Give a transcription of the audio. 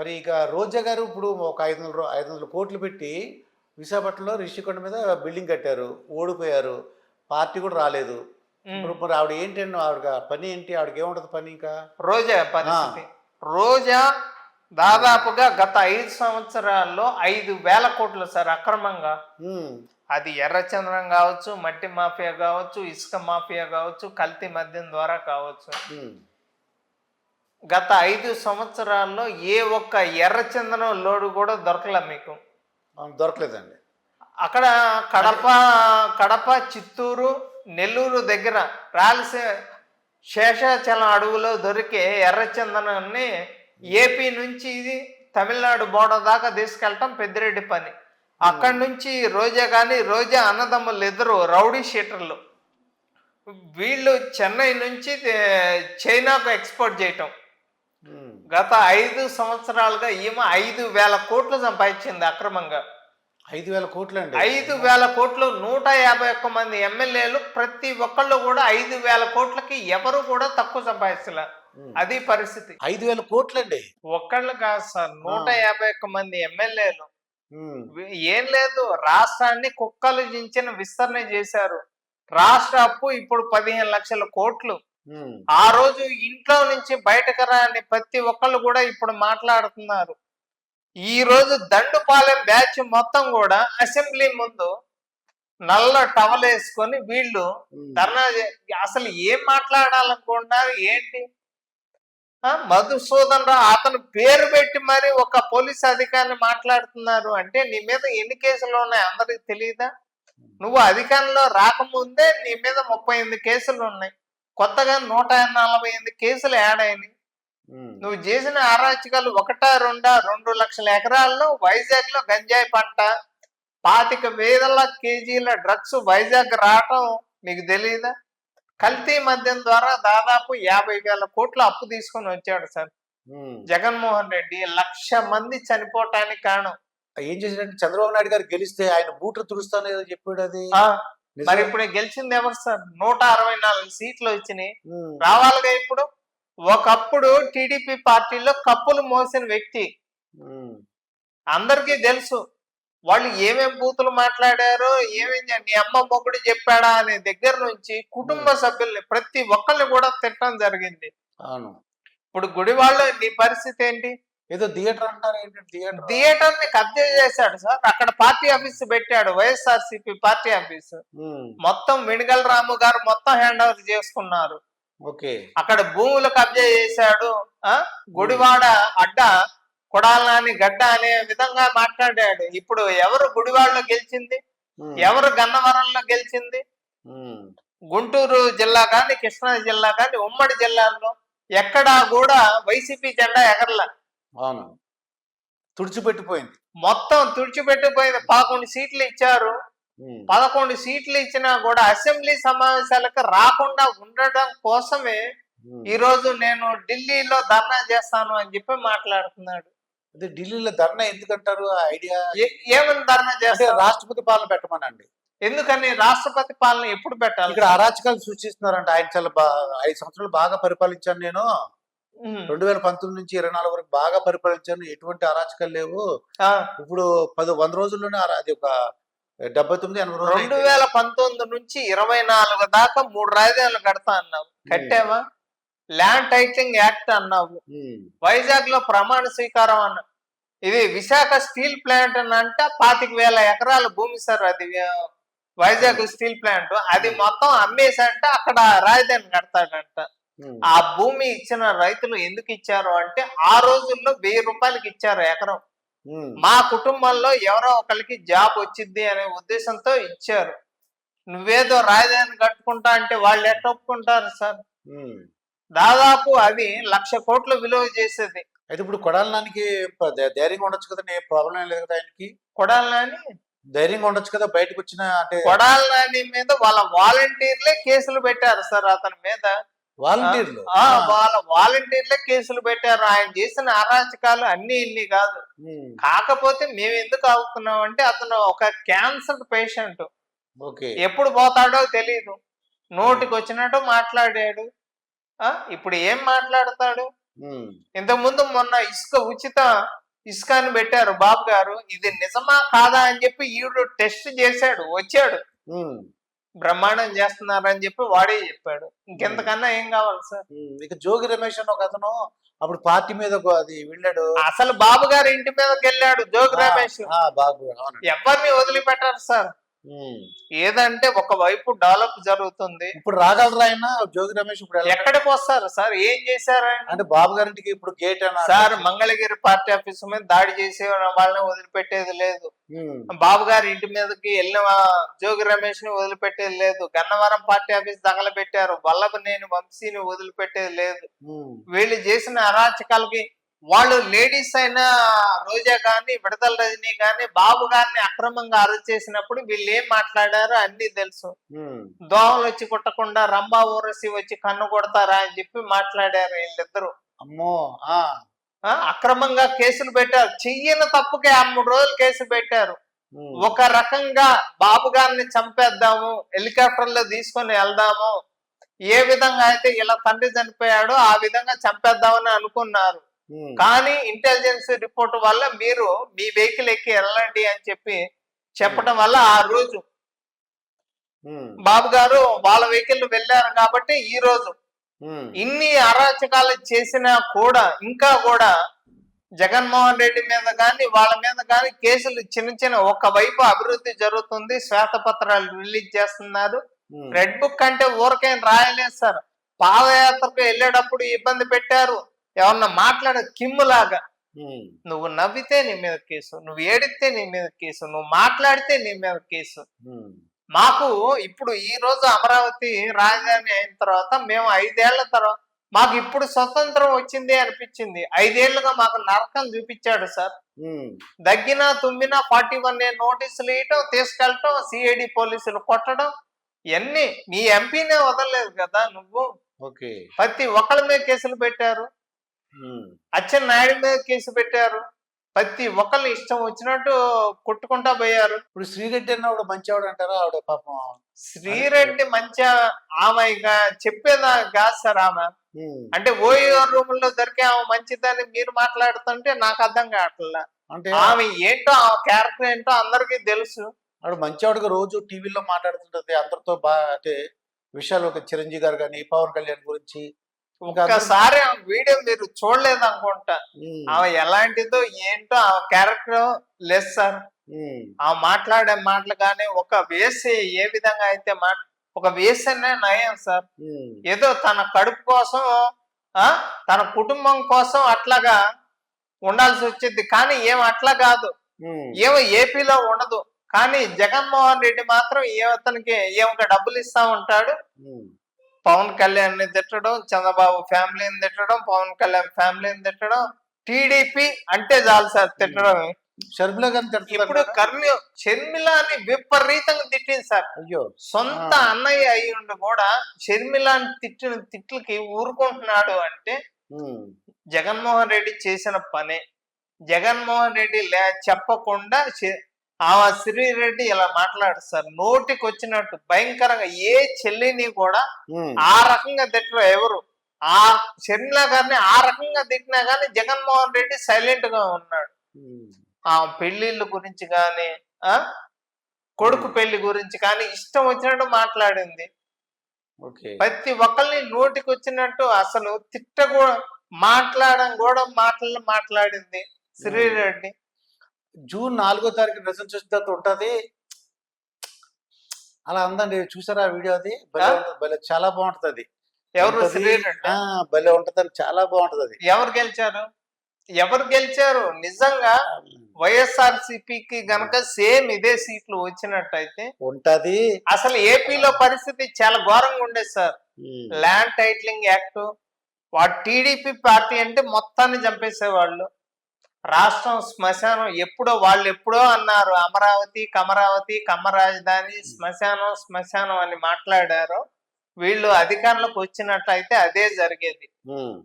మరి ఇక రోజా గారు ఇప్పుడు ఒక ఐదు వందల ఐదు వందల కోట్లు పెట్టి విశాఖపట్నంలో రిషికొండ మీద బిల్డింగ్ కట్టారు. ఓడిపోయారు. పార్టీ కూడా రాలేదు. ఇప్పుడు మరి ఆవిడ ఏంటండి ఆవిడ పని ఏంటి? ఆవిడకి ఏముంటుంది పని ఇంకా? రోజా పరిస్థితి. రోజా దాదాపుగా గత ఐదు సంవత్సరాల్లో ఐదు వేల కోట్లు సార్ అక్రమంగా. అది ఎర్రచంద్రం కావచ్చు మట్టి మాఫియా కావచ్చు ఇసుక మాఫియా కావచ్చు కల్తీ మద్యం ద్వారా కావచ్చు. గత ఐదు సంవత్సరాల్లో ఏ ఒక్క ఎర్రచందనం లోడు కూడా దొరకలే మీకు? దొరకలేదండి. అక్కడ కడప కడప చిత్తూరు నెల్లూరు దగ్గర రాయలసీమ శేషాచలం అడవులో దొరికే ఎర్రచందనాన్ని ఏపీ నుంచి ఇది తమిళనాడు బోర్డర్ దాకా తీసుకెళ్ళటం పెద్దిరెడ్డి పని. అక్కడి నుంచి రోజా కానీ రోజా అన్నదమ్ములు ఇద్దరు రౌడీ షీటర్లు. వీళ్ళు చెన్నై నుంచి చైనాకు ఎక్స్పోర్ట్ చేయటం. గత ఐదు సంవత్సరాలుగా ఈమె ఐదు వేల కోట్లు సంపాదించింది అక్రమంగా. ఐదు వేల కోట్లు అండి ఐదు వేల కోట్లు నూట యాభై ఒక్క మంది ఎమ్మెల్యేలు ప్రతి ఒక్కళ్ళు కూడా ఐదు వేల కోట్లకి ఎవరు కూడా తక్కువ సంపాదించలే. అది పరిస్థితి. ఐదు వేల కోట్లు అండి ఒక్కళ్ళు కాదు సార్ నూట యాభై ఒక్క మంది ఎమ్మెల్యేలు. ఏం లేదు రాష్ట్రాన్ని కుక్కలు జించిన విస్తరణ చేశారు. రాష్ట్ర అప్పు ఇప్పుడు పదిహేను లక్షల కోట్లు. ఆ రోజు ఇంట్లో నుంచి బయటకు రాని ప్రతి ఒక్కళ్ళు కూడా ఇప్పుడు మాట్లాడుతున్నారు. ఈ రోజు దండుపాలెం బ్యాచ్ మొత్తం కూడా అసెంబ్లీ ముందు నల్ల టవల్ వేసుకొని వీళ్ళు ధర్నా అసలు ఏం మాట్లాడాలనుకుంటున్నారు? ఏంటి? మధుసూదన్ రావు అతను పేరు పెట్టి మరి ఒక పోలీస్ అధికారిని మాట్లాడుతున్నారు అంటే నీ మీద ఎన్ని కేసులు ఉన్నాయి? అందరికి తెలియదా నువ్వు అధికారంలో రాకముందే నీ మీద ముప్పై ఎనిమిది కేసులు ఉన్నాయి. కొత్తగా నూట నలభై ఎనిమిది కేసులు యాడ్ అయినాయి. నువ్వు చేసిన అరాచకాలు ఒకటా రెండా రెండు లక్షల ఎకరాల్లో వైజాగ్లో గంజాయి పంట పాతిక వేల కేజీల డ్రగ్స్ వైజాగ్ రావటం నీకు తెలియదా కల్తీ మద్యం ద్వారా దాదాపు యాభై వేల కోట్ల అప్పు తీసుకొని వచ్చాడు సార్. జగన్మోహన్ రెడ్డి లక్ష మంది చనిపోవటానికి కారణం. ఏం చేశాడంటే చంద్రబాబు నాయుడు గారు గెలిస్తే ఆయన బూట్లు తుడుస్తాను ఏదో చెప్పాడు అది. మరి ఇప్పుడు గెలిచింది ఎవరు సార్? నూట అరవై నాలుగు సీట్లు వచ్చినాయి రావాలిగా ఇప్పుడు? ఒకప్పుడు టీడీపీ పార్టీలో కప్పులు మోసిన వ్యక్తి. అందరికీ తెలుసు. వాళ్ళు ఏమేం బూతులు మాట్లాడారో ఏమేం చే- నీ అమ్మ మొగుడు చెప్పాడా అనే దగ్గర నుంచి కుటుంబ సభ్యుల్ని ప్రతి ఒక్కరిని కూడా తిట్టడం జరిగింది. ఇప్పుడు గుడివాళ్ళు నీ పరిస్థితి ఏంటి? ఏదో థియేటర్ అంటారు థియేటర్ థియేటర్. ని కబ్జా చేశాడు సార్. అక్కడ పార్టీ ఆఫీస్ పెట్టాడు వైఎస్ఆర్సీపీ పార్టీ ఆఫీస్. మొత్తం వెనుగల రాము గారు మొత్తం హ్యాండ్ ఓవర్ చేసుకున్నారు. ఓకే. అక్కడ భూములు కబ్జా చేశాడు ఆ? గుడివాడ అడ్డ కొడాలని గడ్డ అనే విధంగా మాట్లాడాడు. ఇప్పుడు ఎవరు గుడివాడలో గెలిచింది? ఎవరు గన్నవరంలో గెలిచింది? గుంటూరు జిల్లా కానీ కృష్ణా జిల్లా కానీ ఉమ్మడి జిల్లాల్లో ఎక్కడా కూడా వైసీపీ జెండా ఎగరల. అవును. తుడిచిపెట్టిపోయింది. మొత్తం తుడిచిపెట్టిపోయింది. పదకొండు సీట్లు ఇచ్చారు. పదకొండు సీట్లు ఇచ్చినా కూడా అసెంబ్లీ సమావేశాలకు రాకుండా ఉండడం కోసమే. ఈ రోజు నేను ఢిల్లీలో ధర్నా చేస్తాను అని చెప్పి మాట్లాడుతున్నాడు. అదే ఢిల్లీలో ధర్నా ఎందుకంటారు ఐడియా ఏమని ధర్నా అంటే చేస్తారు? రాష్ట్రపతి పాలన పెట్టమనండి. ఎందుకని? రాష్ట్రపతి పాలన ఎప్పుడు పెట్టాలి? ఇక్కడ అరాచకాలు సృష్టిస్తున్నారంట. ఆయన చాలా ఐదు సంవత్సరాలు బాగా పరిపాలించాను నేను. రెండు వేల పంతొమ్మిది నుంచి ఇరవై నాలుగు వరకు బాగా పరిపాలించాను ఎటువంటి అరాచకాలు లేవు. ఇప్పుడు పది వంద రోజుల్లోనే అది ఒక డెబ్బై తొమ్మిది ఎనభై రోజులు రెండు. వేల పంతొమ్మిది నుంచి ఇరవై నాలుగు దాకా మూడు రాజధానులు కడతా అన్నావు. కట్టావా? ల్యాండ్ టైటిలింగ్ యాక్ట్ అన్నావు. వైజాగ్లో ప్రమాణ స్వీకారం అన్న ఇది విశాఖ స్టీల్ ప్లాంట్ అని అంటే పాతిక వేల ఎకరాల భూమి సార్ అది వైజాగ్ స్టీల్ ప్లాంట్. అది మొత్తం అమ్మేసంటే అక్కడ రాజధాని కడతాడంట. ఆ భూమి ఇచ్చిన రైతులు ఎందుకు ఇచ్చారు అంటే ఆ రోజుల్లో వెయ్యి రూపాయలకి ఇచ్చారు ఎకరం. మా కుటుంబంలో ఎవరో ఒకరికి జాబ్ వచ్చింది అనే ఉద్దేశంతో ఇచ్చారు. నువ్వేదో రాజధాని కట్టుకుంటా అంటే వాళ్ళు ఎట్ట ఒప్పుకుంటారు సార్. దాదాపు అది లక్ష కోట్లు విలువ చేసేది. అయితే ఇప్పుడు కొడాలనానికి ధైర్యంగా ఉండొచ్చు కదా? ఏ ప్రాబ్లం ఏం లేదు కదా ఆయనకి? కొడాలని ధైర్యంగా ఉండొచ్చు కదా బయటకు వచ్చిన అంటే కొడాలని మీద వాళ్ళ వాలంటీర్లే కేసులు పెట్టారు సార్ అతని మీద. వాలంటీర్లు. వాళ్ళ వాలంటీర్లే కేసులు పెట్టారు. ఆయన చేసిన అరాచకాలు అన్ని ఇన్ని కాదు. కాకపోతే మేము ఎందుకు అవుతున్నాం అంటే అతను ఒక క్యాన్సర్ పేషెంట్. ఎప్పుడు పోతాడో తెలియదు నోటికి వచ్చినట్టు మాట్లాడాడు. ఆ ఇప్పుడు ఏం మాట్లాడతాడు? ఇంతకుముందు మొన్న ఇసుక ఉచిత ఇసుక అని పెట్టారు బాబు గారు ఇది నిజమా కాదా అని చెప్పి ఈవిడ టెస్ట్ చేశాడు వచ్చాడు. బ్రహ్మాండం చేస్తున్నారని చెప్పి వాడే చెప్పాడు. ఇంకెంతకన్నా ఏం కావాలి సార్. ఇక జోగి రమేష్ అని ఒక అతను అప్పుడు పార్టీ మీద అది వెళ్ళాడు. అసలు బాబు గారి ఇంటి మీదకి వెళ్ళాడు జోగి రమేష్. బాబు ఎవరిని వదిలిపెట్టారు సార్. ఏదంటే ఒక వైపు డెవలప్ జరుగుతుంది. ఇప్పుడు రాగలరా ఆయన? జోగి రమేష్ ఇప్పుడు ఎక్కడికి వస్తారు? సార్ ఏం చేశారు అంటే బాబు గారింటికి ఇప్పుడు గేట్ అన్న సార్ మంగళగిరి పార్టీ ఆఫీస్ మీద దాడి చేసే వాళ్ళని వదిలిపెట్టేది లేదు. బాబు గారి ఇంటి మీదకి వెళ్ళిన జోగి రమేష్ని వదిలిపెట్టేది లేదు. గన్నవరం పార్టీ ఆఫీస్ తగలబెట్టారు వల్లభనేని వంశీని వదిలిపెట్టేది లేదు. వీళ్ళు చేసిన అరాచకాలకి వాళ్ళు లేడీస్ అయిన రోజా గాని విడతల రజనీ గాని బాబు గారిని అక్రమంగా అరెస్ట్ చేసినప్పుడు వీళ్ళు ఏం మాట్లాడారో అన్ని తెలుసు. దోమలు వచ్చి కుట్టకుండా రంభా ఊరసి వచ్చి కన్ను కొడతారా అని చెప్పి మాట్లాడారు వీళ్ళిద్దరు. అమ్మో ఆ. అక్రమంగా కేసులు పెట్టారు. చెయ్యని తప్పుకే ఆ మూడు రోజులు కేసు పెట్టారు. ఒక రకంగా బాబు గారిని చంపేద్దాము హెలికాప్టర్లో తీసుకొని వెళ్దాము ఏ విధంగా అయితే ఇలా తండ్రి చనిపోయాడో ఆ విధంగా చంపేద్దామని అనుకున్నారు. కానీ ఇంటెలిజెన్స్ రిపోర్ట్ వల్ల మీరు మీ వెహికల్ ఎక్కి వెళ్ళండి అని చెప్పి చెప్పడం వల్ల ఆ రోజు బాబు గారు వాళ్ళ వెహికల్ వెళ్ళారు కాబట్టి ఈ రోజు ఇన్ని అరాచకాలు చేసినా కూడా ఇంకా కూడా జగన్మోహన్ రెడ్డి మీద కానీ వాళ్ళ మీద కానీ కేసులు చిన్న చిన్న ఒక వైపు అభివృద్ధి జరుగుతుంది శ్వేతపత్రాలు రిలీజ్ చేస్తున్నారు. రెడ్ బుక్ అంటే ఊరికేం రాయలేదు సార్. పాదయాత్రకు వెళ్ళేటప్పుడు ఇబ్బంది పెట్టారు. ఎవరన్నా మాట్లాడ కిమ్ము లాగా ఉమ్, నువ్వు నవ్వితే నీ మీద కేసు నువ్వు ఏడితే నీ మీద కేసు నువ్వు మాట్లాడితే నీ మీద కేసు. మాకు ఇప్పుడు ఈ రోజు అమరావతి రాజధాని అయిన తర్వాత మేము ఐదేళ్ళ తర్వాత మాకు ఇప్పుడు స్వతంత్రం వచ్చింది అనిపించింది. ఐదేళ్ళుగా మాకు నరకం చూపించాడు సార్. దగ్గినా తుమ్మినా ఫార్టీ వన్ ఏ నోటీసులు ఇయటం తీసుకెళ్ళటం సిఐడి పోలీసులు కొట్టడం ఇవన్నీ నీ ఎంపీనే వదలలేదు కదా నువ్వు. ఓకే. ప్రతి ఒక్కళ్ళ మీద కేసులు పెట్టారు. అచ్చెన్నాయుడు మీద కేసు పెట్టారు. ప్రతి ఒక్కళ్ళు ఇష్టం వచ్చినట్టు కొట్టుకుంటా పోయారు. ఇప్పుడు శ్రీరెడ్డి అన్నవాడు మంచివాడు అంటారా? ఆవిడ పాపం శ్రీరెడ్డి మంచి ఆమె ఇక చెప్పేదా కాదు సార్ ఆమె. అంటే ఓయో రూమ్లో దొరికే ఆమె మంచిదని మీరు మాట్లాడుతుంటే నాకు అర్థం కావట్లా. అంటే ఆమె ఏంటో ఆమె క్యారెక్టర్ ఏంటో అందరికీ తెలుసు. ఆవిడ మంచివాడుగా రోజు టీవీలో మాట్లాడుతుంటది. అందరితో బాగా అంటే విషయాలు ఒక చిరంజీవి గారు కానీ పవన్ కళ్యాణ్ గురించి ఒక్కసారి ఆమె వీడియో మీరు చూడలేదు అనుకుంటా. ఆమె ఎలాంటిదో ఏంటో ఆమె క్యారెక్టర్ లేదు సార్. ఆమె మాట్లాడే మాటలు కానీ ఒక వేసే ఏ విధంగా అయితే మా ఒక వేసేనే నయం సార్. ఏదో తన కడుపు కోసం ఆ తన కుటుంబం కోసం అట్లాగా ఉండాల్సి వచ్చింది. కానీ ఏం అట్లా కాదు. ఏమో ఏపీలో ఉండదు. కానీ జగన్మోహన్ రెడ్డి మాత్రం ఏ అతనికి ఏమొక డబ్బులు ఇస్తా ఉంటాడు. పవన్ కళ్యాణ్ని తిట్టడం చంద్రబాబు ఫ్యామిలీని తిట్టడం పవన్ కళ్యాణ్ ఫ్యామిలీని తిట్టడం టీడీపీ అంటే చాలు సార్ తిట్టడం షర్మిల గారిని ఇప్పుడు కదా? కర్మ్య షర్మిలాని విపరీతంగా తిట్టింది సార్. అయ్యో. సొంత. అన్నయ్య అయి ఉండి కూడా షర్మిలాని తిట్టిన తిట్లకి ఊరుకుంటున్నాడు అంటే జగన్మోహన్ రెడ్డి చేసిన పనే. జగన్మోహన్ రెడ్డి లే చెప్పకుండా శ- ఆ శ్రీరెడ్డి ఇలా మాట్లాడు సార్. నోటికి వచ్చినట్టు భయంకరంగా ఏ చెల్లిని కూడా ఆ రకంగా తిట్టరు ఎవరు. ఆ షర్మిల గారిని ఆ రకంగా తిట్టినా గానీ జగన్మోహన్ రెడ్డి సైలెంట్గా ఉన్నాడు. ఆ పెళ్ళిళ్ళ గురించి కానీ ఆ? కొడుకు పెళ్ళి గురించి కానీ ఇష్టం వచ్చినట్టు మాట్లాడింది. ప్రతి ఒక్కరిని నోటికి వచ్చినట్టు అసలు తిట్ట కూడా మాట్లాడడం కూడా మాటలు మాట్లాడింది శ్రీరెడ్డి. జూన్ నాలుగో తారీఖు రిజల్ట్స్ వచ్చిన తర్వాత ఉంటది. అలా అందండి చూసారా వీడియో అది? భలే చాలా బాగుంటది అది ఎవరు భలే ఉంటది చాలా బాగుంటది అది ఎవరు గెలిచారు? ఎవరు గెలిచారు? నిజంగా వైఎస్ఆర్ సిపికి గనక సేమ్ ఇదే సీట్లు వచ్చినట్టయితే ఉంటది. అసలు ఏపీలో పరిస్థితి చాలా ఘోరంగా ఉండేది సార్. ల్యాండ్ టైటిలింగ్ యాక్ట్ వాడు టీడీపీ పార్టీ అంటే మొత్తాన్ని చంపేసేవాళ్ళు. రాష్ట్రం శ్మశానం ఎప్పుడో వాళ్ళు ఎప్పుడో అన్నారు అమరావతి కమరావతి కమ్మ రాజధాని శ్మశానం శ్మశానం అని మాట్లాడారు. వీళ్ళు అధికారంలోకి వచ్చినట్లయితే అదే జరిగేది.